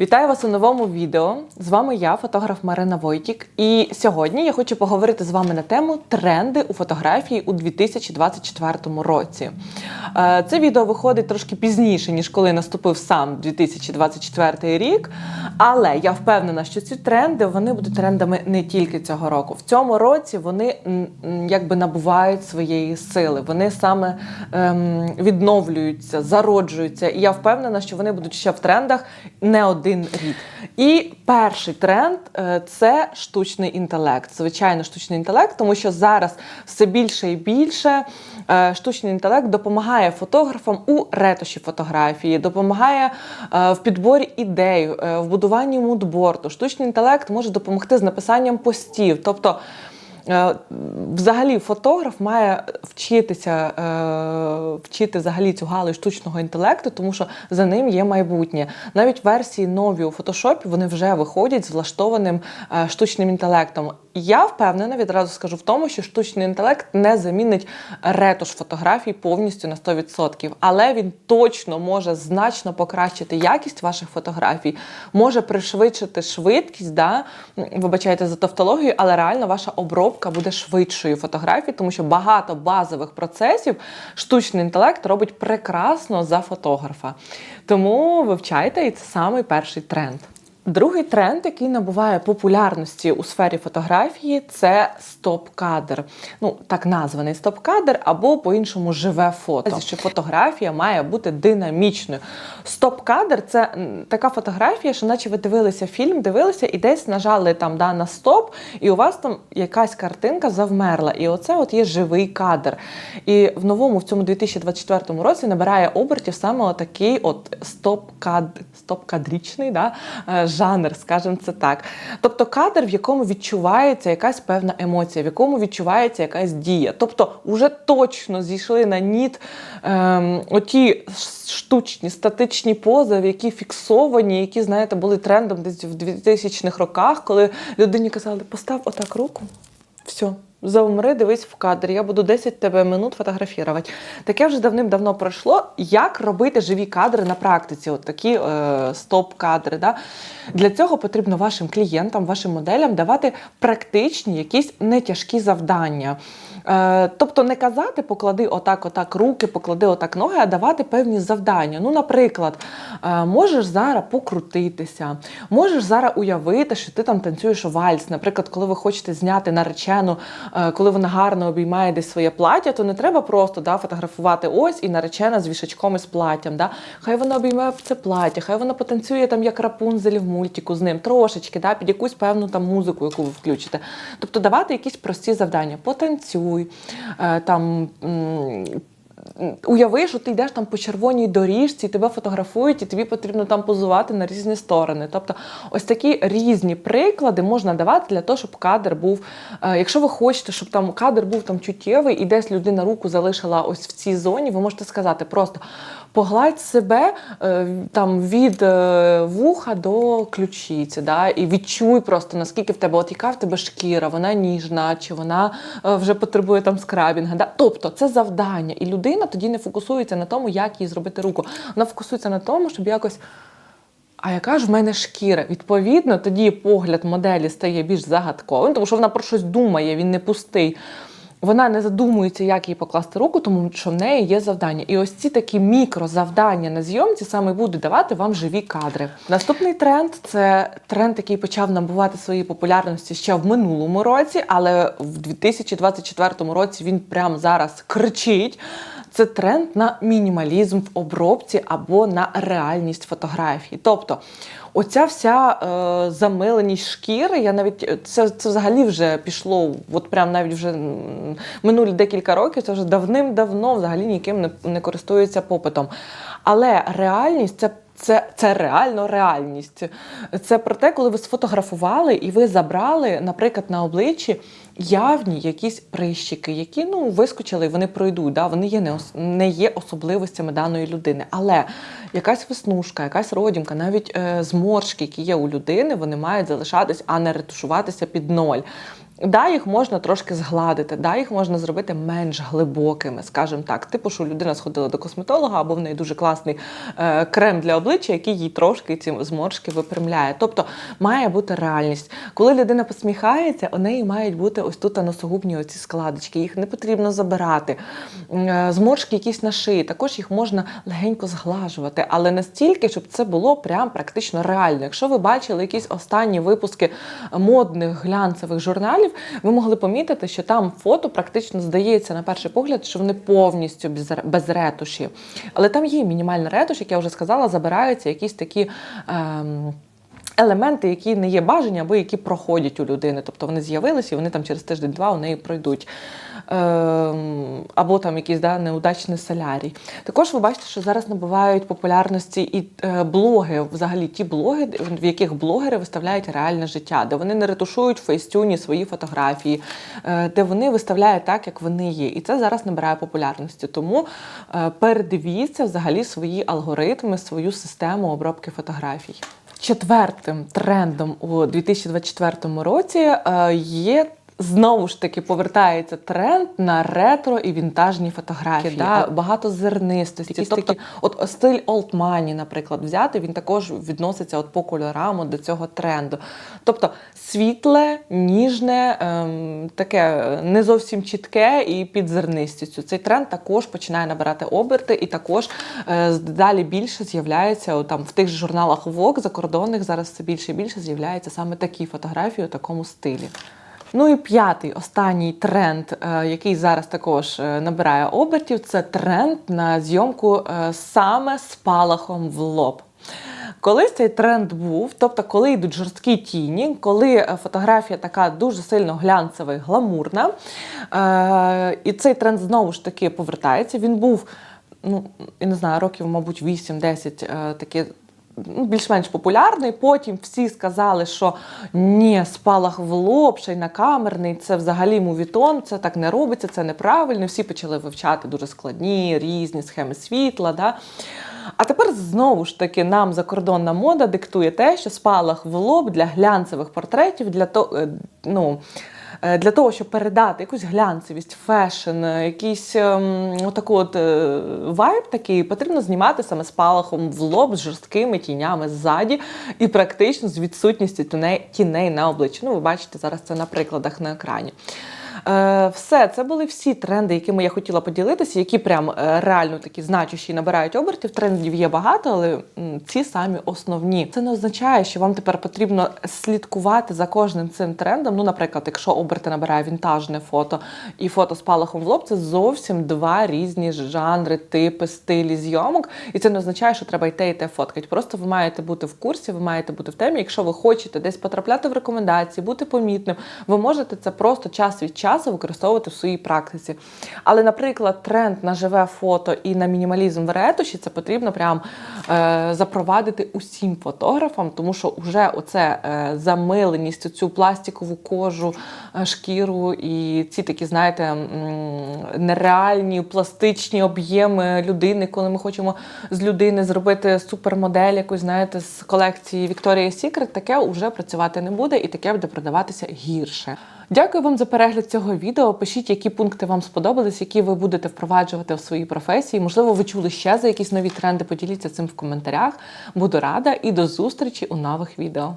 Вітаю вас у новому відео. З вами я, фотограф Марина Войтік. І сьогодні я хочу поговорити з вами на тему тренди у фотографії у 2024 році. Е, Це відео виходить трошки пізніше, ніж коли наступив сам 2024 рік. Але я впевнена, що ці тренди вони будуть трендами не тільки цього року. В цьому році вони якби набувають своєї сили. Вони саме ем, відновлюються, зароджуються. І я впевнена, що вони будуть ще в трендах не один рік. І перший тренд е, це штучний інтелект. Звичайно, штучний інтелект, тому що зараз все більше і більше е, штучний інтелект допомагає фотографам у ретуші фотографії, допомагає е, в підборі ідей, в будуванні мудборту. Штучний інтелект може допомогти з написанням постів. Тобто Взагалі, фотограф має вчитися е, вчити взагалі цю галузь штучного інтелекту, тому що за ним є майбутнє. Навіть версії нові у фотошопі вони вже виходять з влаштованим е, штучним інтелектом. Я впевнена, відразу скажу в тому, що штучний інтелект не замінить ретуш фотографій повністю на 100%, але він точно може значно покращити якість ваших фотографій, може пришвидшити швидкість. Да? Вибачайте за тавтологію, але реально ваша обробка буде швидшою фотографії, тому що багато базових процесів штучний інтелект робить прекрасно за фотографа. Тому вивчайте, і це самий перший тренд. Другий тренд, який набуває популярності у сфері фотографії, це стоп-кадр. Ну, так названий стоп-кадр, або по-іншому живе фото. Що фотографія має бути динамічною. Стоп-кадр це така фотографія, що наче ви дивилися фільм, дивилися і десь нажали там да, на стоп, і у вас там якась картинка завмерла. І оце от є живий кадр. І в новому, в цьому 2024 році набирає обертів саме отакий от стоп-кад... стоп-кадрічний да, е, жанр, скажімо це так. Тобто кадр, в якому відчувається якась певна емоція, в якому відчувається якась дія. Тобто, вже точно зійшли на ніт ем, оті штучні статичні пози, які фіксовані, які, знаєте, були трендом десь в 2000-х роках, коли людині казали, постав отак руку, все. Завмри, дивись в кадр, я буду 10 тебе минут фотографувати. Таке вже давним-давно пройшло. Як робити живі кадри на практиці? От такі е, стоп-кадри. Да? Для цього потрібно вашим клієнтам, вашим моделям давати практичні, якісь нетяжкі завдання. Е, тобто не казати, поклади отак, отак руки, поклади отак ноги, а давати певні завдання. Ну, наприклад, е, можеш зараз покрутитися, можеш зараз уявити, що ти там танцюєш вальс. Наприклад, коли ви хочете зняти наречену, е, коли вона гарно обіймає десь своє плаття, то не треба просто да, фотографувати ось і наречена з вішачком і з платтям. Да? Хай вона обіймає це плаття, хай вона потанцює там як рапунзель в мультику з ним, трошечки, да, під якусь певну там музику, яку ви включите. Тобто давати якісь прості завдання. Потанцюй, там. Уяви, що ти йдеш там по червоній доріжці, тебе фотографують, і тобі потрібно там позувати на різні сторони. Тобто, ось такі різні приклади можна давати для того, щоб кадр був. е, Якщо ви хочете, щоб там кадр був там чуттєвий, і десь людина руку залишила ось в цій зоні, ви можете сказати просто погладь себе е, там від е, вуха до ключиці, да, і відчуй просто наскільки в тебе, от яка в тебе шкіра, вона ніжна, чи вона вже потребує там скрабінга. Да? Тобто це завдання, і людина тоді не фокусується на тому, як їй зробити руку. Вона фокусується на тому, щоб якось. А яка ж в мене шкіра? Відповідно, тоді погляд моделі стає більш загадковим, тому що вона про щось думає, він не пустий. Вона не задумується, як їй покласти руку, тому що в неї є завдання. І ось ці такі мікрозавдання на зйомці саме будуть давати вам живі кадри. Наступний тренд це тренд, який почав набувати своєї популярності ще в минулому році, але в 2024 році він прямо зараз кричить. Це тренд на мінімалізм в обробці або на реальність фотографії. Тобто, оця вся е, замиленість шкіри, я навіть це, це взагалі вже пішло, от прям навіть вже минулі декілька років, це вже давним-давно взагалі ніким не, не користується попитом. Але реальність це. Це, це реально реальність. Це про те, коли ви сфотографували і ви забрали, наприклад, на обличчі явні якісь прищики, які ну вискочили, і вони пройдуть. Да? Вони є не, не є особливостями даної людини. Але якась веснушка, якась родімка, навіть е, зморшки, які є у людини, вони мають залишатись, а не ретушуватися під ноль. Да, їх можна трошки згладити, да, їх можна зробити менш глибокими, скажімо так. Типу, що людина сходила до косметолога, або в неї дуже класний е, крем для обличчя, який їй трошки ці зморшки випрямляє. Тобто має бути реальність. Коли людина посміхається, у неї мають бути ось тут носогубні оці складочки. Їх не потрібно забирати. Е, Зморшки якісь на шиї, також їх можна легенько зглажувати, але настільки, щоб це було прям практично реально. Якщо ви бачили якісь останні випуски модних глянцевих журналів, ви могли помітити, що там фото практично здається на перший погляд, що вони повністю без, без ретуші. Але там є мінімальна ретуш, як я вже сказала, забираються якісь такі. Ем, Елементи, які не є бажані, або які проходять у людини. Тобто вони з'явилися і вони там через тиждень-два у неї пройдуть. Ем, або там якийсь да, неудачний солярій. Також ви бачите, що зараз набувають популярності і е, блоги, взагалі ті блоги, в яких блогери виставляють реальне життя, де вони не ретушують в фейстюні свої фотографії, е, де вони виставляють так, як вони є. І це зараз набирає популярності. Тому е, передивіться взагалі свої алгоритми, свою систему обробки фотографій. Четвертим трендом у 2024 році е, є. Знову ж таки повертається тренд на ретро і вінтажні фотографії. Да? Багато зернистості. Якісь тобто, такі, от стиль Old Money, наприклад, взяти, він також відноситься от по кольорам от до цього тренду. Тобто світле, ніжне, ем, таке не зовсім чітке і під зернистістю. Цей тренд також починає набирати оберти, і також е, далі більше з'являється там в тих же журналах Vogue закордонних зараз все більше і більше з'являється саме такі фотографії у такому стилі. Ну і п'ятий останній тренд, е, який зараз також е, набирає обертів, це тренд на зйомку е, саме спалахом в лоб. Колись цей тренд був, тобто, коли йдуть жорсткі тіні, коли фотографія така дуже сильно глянцева і гламурна, і цей тренд знову ж таки повертається. Він був, ну я не знаю, років, мабуть, 8-10 такі ну, більш-менш популярний. Потім всі сказали, що ні, спалах в лоб, камерний, це взагалі мувітон, це так не робиться, це неправильно. Всі почали вивчати дуже складні, різні схеми світла. Да? А тепер знову ж таки нам закордонна мода диктує те, що спалах в лоб для глянцевих портретів, для того, ну. Для того, щоб передати якусь глянцевість, фешн, якийсь ем, отаку от е, вайб такий, потрібно знімати саме спалахом в лоб з жорсткими тінями ззаді і практично з відсутністю тіней на обличчі. Ну, ви бачите зараз це на прикладах на екрані. Е, все, це були всі тренди, якими я хотіла поділитися, які прям е, реально такі значущі набирають обертів. Трендів є багато, але ці самі основні. Це не означає, що вам тепер потрібно слідкувати за кожним цим трендом. Ну, наприклад, якщо оберти набирає вінтажне фото і фото з палахом в лоб, це зовсім два різні жанри, типи, стилі зйомок. І це не означає, що треба йти і те фоткати. Просто ви маєте бути в курсі, ви маєте бути в темі. Якщо ви хочете десь потрапляти в рекомендації, бути помітним, ви можете це просто час від часу часу використовувати в своїй практиці. Але, наприклад, тренд на живе фото і на мінімалізм в ретуші це потрібно прям е, запровадити усім фотографам, тому що вже оце е, замиленість, цю пластикову кожу, е, шкіру і ці такі, знаєте, м, нереальні пластичні об'єми людини, коли ми хочемо з людини зробити супермодель, якусь знаєте, з колекції Victoria's Secret, таке вже працювати не буде і таке буде продаватися гірше. Дякую вам за перегляд цього відео. Пишіть, які пункти вам сподобались, які ви будете впроваджувати в своїй професії. Можливо, ви чули ще за якісь нові тренди. Поділіться цим в коментарях. Буду рада і до зустрічі у нових відео.